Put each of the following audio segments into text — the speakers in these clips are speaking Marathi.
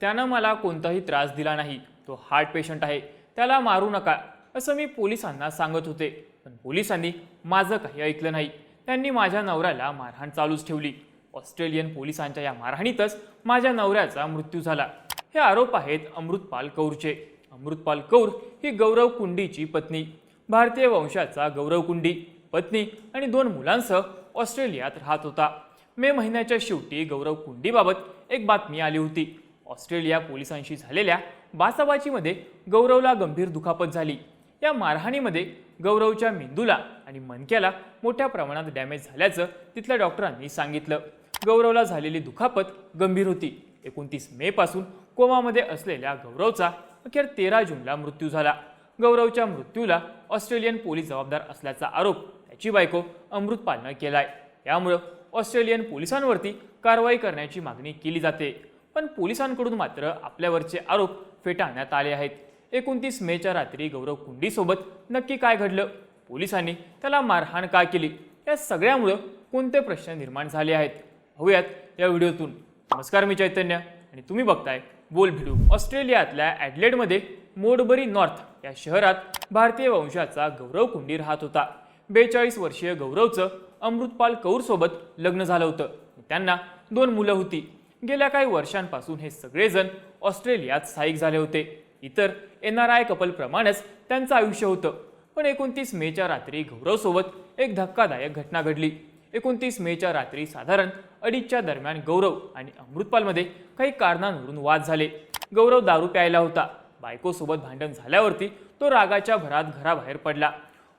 त्यानं मला कोणताही त्रास दिला नाही. तो हार्ट पेशंट आहे. त्याला मारू नका असं मी पोलिसांना सांगत होते. पण पोलिसांनी माझं काही ऐकलं नाही. त्यांनी माझ्या नवऱ्याला मारहाण चालूच ठेवली. ऑस्ट्रेलियन पोलिसांच्या या मारहाणीतच माझ्या नवऱ्याचा मृत्यू झाला. हे आरोप आहेत अमृतपाल कौरचे. अमृतपाल कौर ही गौरव कुंडीची पत्नी. भारतीय वंशाचा गौरव कुंडी पत्नी आणि दोन मुलांसह ऑस्ट्रेलियात राहत होता. मे महिन्याच्या शेवटी गौरव कुंडीबाबत एक बातमी आली होती. ऑस्ट्रेलिया पोलिसांशी झालेल्या बाचाबाचीमध्ये गौरवला गंभीर दुखापत झाली. या मारहाणीमध्ये गौरवच्या मेंदूला आणि मणक्याला मोठ्या प्रमाणात डॅमेज झाल्याचं तिथल्या डॉक्टरांनी सांगितलं. गौरवला झालेली दुखापत गंभीर होती. एकोणतीस मे पासून कोमामध्ये असलेल्या गौरवचा अखेर तेरा जूनला मृत्यू झाला. गौरवच्या मृत्यूला ऑस्ट्रेलियन पोलीस जबाबदार असल्याचा आरोप त्याची बायको अमृतपालनं केलाय. यामुळं ऑस्ट्रेलियन पोलिसांवरती कारवाई करण्याची मागणी केली जाते. पण पोलिसांकडून मात्र आपल्यावरचे आरोप फेटाळण्यात आले आहेत. एकोणतीस मेच्या रात्री गौरव कुंडीसोबत नक्की काय घडलं? पोलिसांनी त्याला मारहाण का केली? या सगळ्यामुळं कोणते प्रश्न निर्माण झाले आहेत? हव्यात या व्हिडिओतून. नमस्कार मी चैतन्य आणि तुम्ही बघताय बोल भिडू. ऑस्ट्रेलियातल्या ॲडलेडमध्ये मोडबरी नॉर्थ या शहरात भारतीय वंशाचा गौरव कुंडी राहत होता. बेचाळीस वर्षीय गौरवचं अमृतपाल कौरसोबत लग्न झालं होतं. त्यांना दोन मुलं होती. गेल्या काही वर्षांपासून हे सगळेजण ऑस्ट्रेलियात स्थायिक झाले होते. इतर एन आर आय कपलप्रमाणेच त्यांचं आयुष्य होतं. पण एकोणतीस मेच्या रात्री गौरवसोबत एक धक्कादायक घटना घडली. एकोणतीस मेच्या रात्री साधारण अडीचच्या दरम्यान गौरव आणि अमृतपालमध्ये काही कारणांवरून वाद झाले. गौरव दारू प्यायला होता. बायकोसोबत भांडण झाल्यावरती तो रागाच्या भरात घराबाहेर पडला.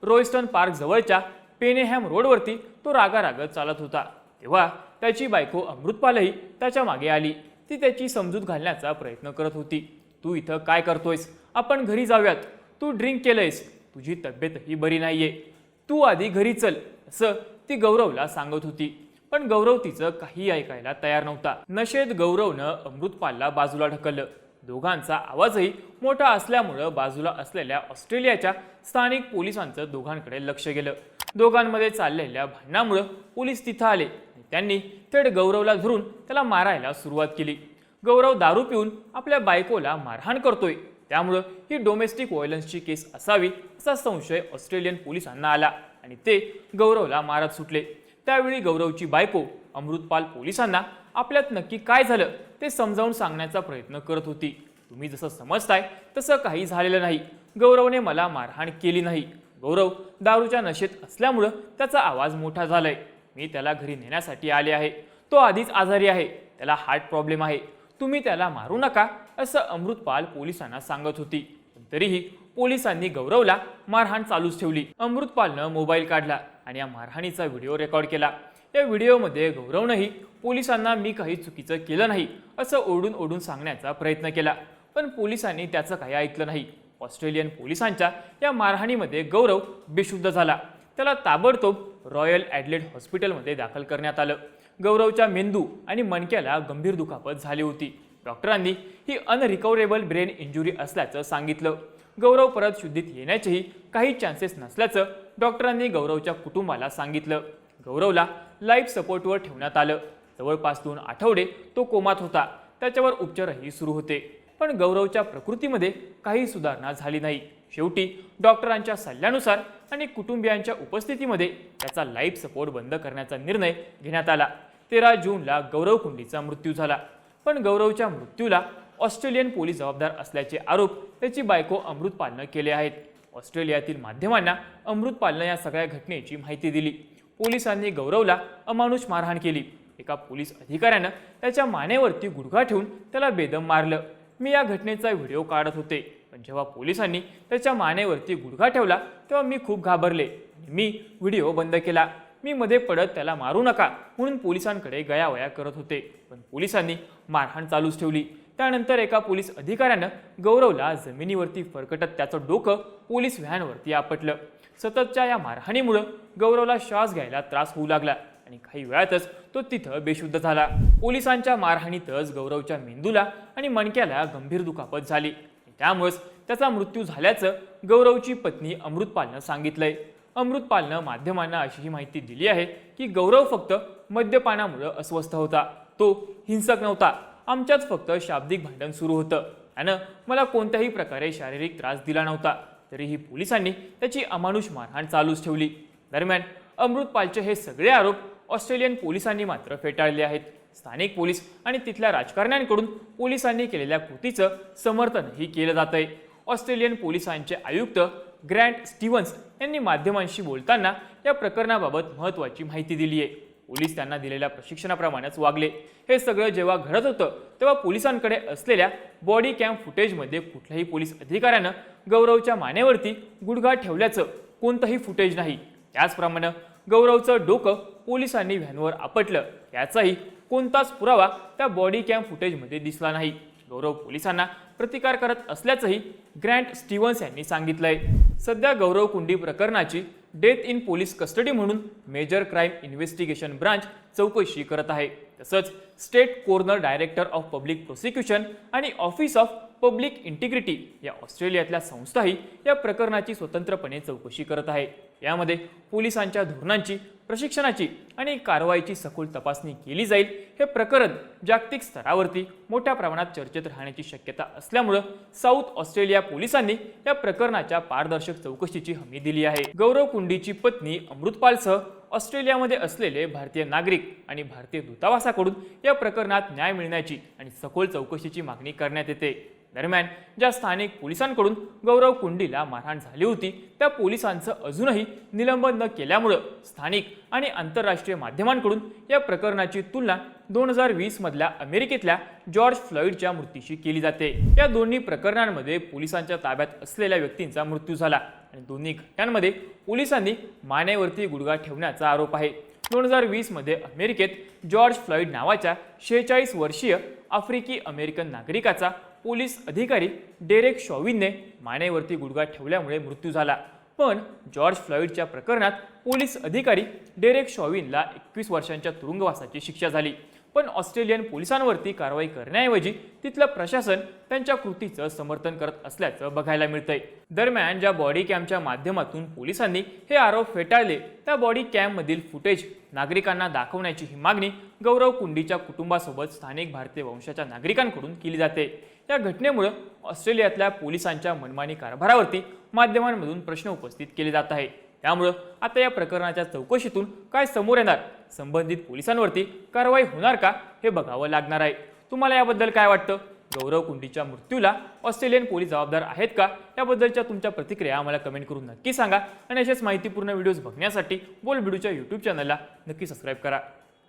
रोयस्टन पार्क जवळच्या पेनेहॅम रोडवरती तो रागारागत चालत होता. तेव्हा त्याची बायको अमृतपालही त्याच्यामागे आली. ती त्याची समजूत घालण्याचा प्रयत्न करत होती. तू इथं काय करतोयस? आपण घरी जाऊयात. तू ड्रिंक केलंयस. तुझी तब्येतही बरी नाहीये. तू आधी घरी चल असं ती गौरवला सांगत होती. पण गौरव तिचं काही ऐकायला तयार नव्हता. नशेत गौरवनं अमृतपालला बाजूला ढकललं. दोघांचा आवाजही मोठा असल्यामुळं बाजूला असलेल्या ऑस्ट्रेलियाच्या स्थानिक पोलिसांचं दोघांकडे लक्ष गेलं. दोघांमध्ये चाललेल्या भांडणामुळं पोलीस तिथं आले त्यांनी थेट गौरवला धरून त्याला मारायला सुरुवात केली. गौरव दारू पिऊन आपल्या बायकोला मारहाण करतोय. त्यामुळं ही डोमेस्टिक व्हायलन्सची केस असावी असा संशय ऑस्ट्रेलियन पोलिसांना आला आणि ते गौरवला मारत सुटले. त्यावेळी गौरवची बायको अमृतपाल पोलिसांना आपल्यात नक्की काय झालं ते समजावून सांगण्याचा प्रयत्न करत होती. तुम्ही जसं समजताय तसं काही झालेलं नाही. गौरवने मला मारहाण केली नाही. गौरव दारूच्या नशेत असल्यामुळं त्याचा आवाज मोठा झालाय. मी त्याला घरी नेण्यासाठी आले आहे. तो आधीच आजारी आहे. त्याला हार्ट प्रॉब्लेम आहे. तुम्ही त्याला मारू नका असं अमृतपाल पोलिसांना सांगत होती. तरीही पोलिसांनी गौरवला मारहाण चालूच ठेवली. अमृतपालनं मोबाईल काढला आणि या मारहाणीचा व्हिडिओ रेकॉर्ड केला. या व्हिडिओमध्ये गौरवनंही पोलिसांना मी काही चुकीचं केलं नाही असं ओढून ओढून सांगण्याचा प्रयत्न केला. पण पोलिसांनी त्याचं काही ऐकलं नाही. ऑस्ट्रेलियन पोलिसांच्या या मारहाणीमध्ये गौरव बेशुद्ध झाला. त्याला ताबडतोब रॉयल ॲडलेट हॉस्पिटलमध्ये दाखल करण्यात आलं. गौरवच्या मेंदू आणि मणक्याला गंभीर दुखापत झाली होती. डॉक्टरांनी ही अनरिकवरेबल ब्रेन इंजुरी असल्याचं सांगितलं. गौरव परत शुद्धीत येण्याचेही काही चान्सेस नसल्याचं डॉक्टरांनी गौरवच्या कुटुंबाला सांगितलं. गौरवला लाईफ सपोर्टवर ठेवण्यात आलं. जवळपास दोन आठवडे तो कोमात होता. त्याच्यावर उपचारही सुरू होते. पण गौरवच्या प्रकृतीमध्ये काही सुधारणा झाली नाही. शेवटी डॉक्टरांच्या सल्ल्यानुसार आणि कुटुंबियांच्या उपस्थितीमध्ये त्याचा लाईफ सपोर्ट बंद करण्याचा निर्णय घेण्यात आला. तेरा जूनला गौरव कुंडीचा मृत्यू झाला. पण गौरवच्या मृत्यूला ऑस्ट्रेलियन पोलीस जबाबदार असल्याचे आरोप त्याची बायको अमृतपालनं केले आहेत. ऑस्ट्रेलियातील माध्यमांना अमृतपालनं या सगळ्या घटनेची माहिती दिली. पोलिसांनी गौरवला अमानुष मारहाण केली. एका पोलीस अधिकाऱ्यानं त्याच्या मानेवरती गुडघा ठेवून त्याला बेदम मारलं. मी या घटनेचा व्हिडिओ काढत होते. पण जेव्हा पोलिसांनी त्याच्या मानेवरती गुडघा ठेवला तेव्हा मी खूप घाबरले आणि मी व्हिडिओ बंद केला. मी मध्ये पडत त्याला मारू नका म्हणून पोलिसांकडे गयावया करत होते. पण पोलिसांनी मारहाण चालूच ठेवली. त्यानंतर एका पोलीस अधिकाऱ्यानं गौरवला जमिनीवरती फरकटत त्याचं डोकं पोलीस व्हॅनवरती आपटलं. सततच्या या मारहाणीमुळं गौरवला श्वास घ्यायला त्रास होऊ लागला आणि काही वेळातच तो तिथं बेशुद्ध झाला. पोलिसांच्या मारहाणीतच गौरवच्या मेंदूला आणि मणक्याला गंभीर दुखापत झाली. त्यामुळेच त्याचा मृत्यू झाल्याचं गौरवची पत्नी अमृतपालनं सांगितलंय. अमृतपालनं माध्यमांना अशीही माहिती दिली आहे की गौरव फक्त मद्यपानामुळं अस्वस्थ होता. तो हिंसक नव्हता. आमच्यात फक्त शाब्दिक भांडण सुरू होतं. त्यानं मला कोणत्याही प्रकारे शारीरिक त्रास दिला नव्हता. तरीही पोलिसांनी त्याची अमानुष मारहाण चालूच ठेवली. दरम्यान अमृतपालचे हे सगळे आरोप ऑस्ट्रेलियन पोलिसांनी मात्र फेटाळले आहेत. स्थानिक पोलीस आणि तिथल्या राजकारण्यांकडून पोलिसांनी केलेल्या कृतीचं समर्थनही केलं जात आहे ऑस्ट्रेलियन पोलिसांचे आयुक्त ग्रँट स्टीव्हन्स यांनी माध्यमांशी बोलताना या प्रकरणाबाबत महत्त्वाची माहिती दिली आहे पोलीस त्यांना दिलेल्या प्रशिक्षणाप्रमाणेच वागले. हे सगळं जेव्हा घडत होतं तेव्हा पोलिसांकडे असलेल्या बॉडी कॅम फुटेजमध्ये कुठल्याही पोलीस अधिकाऱ्यानं गौरवच्या मानेवरती गुडघा ठेवल्याचं कोणतंही फुटेज नाही. त्याचप्रमाणे गौरवचं डोकं पोलिसांनी व्हॅनवर आपटलं. याचाही कोणताच पुरावा त्या बॉडी कॅम फुटेजमध्ये दिसला नाही. गौरव पोलिसांना प्रतिकार करत असल्याचंही ग्रँट स्टीव्हन्स यांनी सांगितलंय. सध्या गौरव कुंडी प्रकरणाची डेथ इन पोलीस कस्टडी म्हणून मेजर क्राईम इन्व्हेस्टिगेशन ब्रांच चौकशी करत आहे. तसंच state coroner director of public prosecution आणि ऑफिस ऑफ पब्लिक इंटिग्रिटी या ऑस्ट्रेलियातल्या संस्थाही या प्रकरणाची स्वतंत्रपणे चौकशी करत आहे. यामध्ये पोलिसांच्या धोरणांची प्रशिक्षणाची आणि कारवाईची सखोल तपासणी केली जाईल हे प्रकरण जागतिक स्तरावरती मोठ्या प्रमाणात चर्चेत राहण्याची शक्यता असल्यामुळं साऊथ ऑस्ट्रेलिया पोलिसांनी या प्रकरणाच्या पारदर्शक चौकशीची हमी दिली आहे. गौरव कुंडीची पत्नी अमृतपालसह ऑस्ट्रेलियामध्ये असलेले भारतीय नागरिक आणि भारतीय दूतावासाकडून या प्रकरणात न्याय मिळण्याची आणि सखोल चौकशीची मागणी करण्यात येते. दरम्यान ज्या स्थानिक पोलिसांकडून गौरव कुंडीला मारहाण झाली होती त्या पोलिसांचं अजूनही निलंबन न केल्यामुळं स्थानिक आणि आंतरराष्ट्रीय माध्यमांकडून या प्रकरणाची तुलना दोन हजार वीस मधल्या अमेरिकेतल्या जॉर्ज फ्लॉईडच्या मृत्यूशी केली जाते. या दोन्ही प्रकरणांमध्ये पोलिसांच्या ताब्यात असलेल्या व्यक्तींचा मृत्यू झाला आणि दोन्ही घटनांमध्ये पोलिसांनी मानेवरती गुडघा ठेवण्याचा आरोप आहे. दोन हजार वीसमध्ये अमेरिकेत जॉर्ज फ्लॉईड नावाच्या शेहेचाळीस वर्षीय आफ्रिकी अमेरिकन नागरिकाचा पोलीस अधिकारी डेरेक शॉविनने मानेवरती गुडघा ठेवल्यामुळे मृत्यू झाला. पण जॉर्ज फ्लॉईडच्या प्रकरणात पोलीस अधिकारी डेरेक शॉविनला एकवीस वर्षांच्या तुरुंगवासाची शिक्षा झाली. पण ऑस्ट्रेलियन पोलिसांवरती कारवाई करण्याऐवजी तिथलं प्रशासन त्यांच्या कृतीचं समर्थन करत असल्याचं बघायला मिळतंय. दरम्यान ज्या बॉडी कॅमच्या माध्यमातून पोलिसांनी हे आरोप फेटाळले त्या बॉडी कॅममधील फुटेज नागरिकांना दाखवण्याची ही मागणी गौरव कुंडीच्या कुटुंबासोबत स्थानिक भारतीय वंशाच्या नागरिकांकडून केली जाते. या घटनेमुळं ऑस्ट्रेलियातल्या पोलिसांच्या मनमानी कारभारावरती माध्यमांमधून प्रश्न उपस्थित केले जात आहे त्यामुळं आता या प्रकरणाच्या चौकशीतून काय समोर येणार? संबंधित पोलिसांवरती कारवाई होणार का? हे बघावं लागणार आहे. तुम्हाला याबद्दल काय वाटतं? गौरव कुंडीच्या मृत्यूला ऑस्ट्रेलियन पोलीस जबाबदार आहेत का? याबद्दलच्या तुमच्या प्रतिक्रिया आम्हाला कमेंट करून नक्की सांगा. आणि अशाच माहितीपूर्ण व्हिडिओज बघण्यासाठी बोल व्हिडिओच्या यूट्यूब चॅनलला नक्की सबस्क्राईब करा.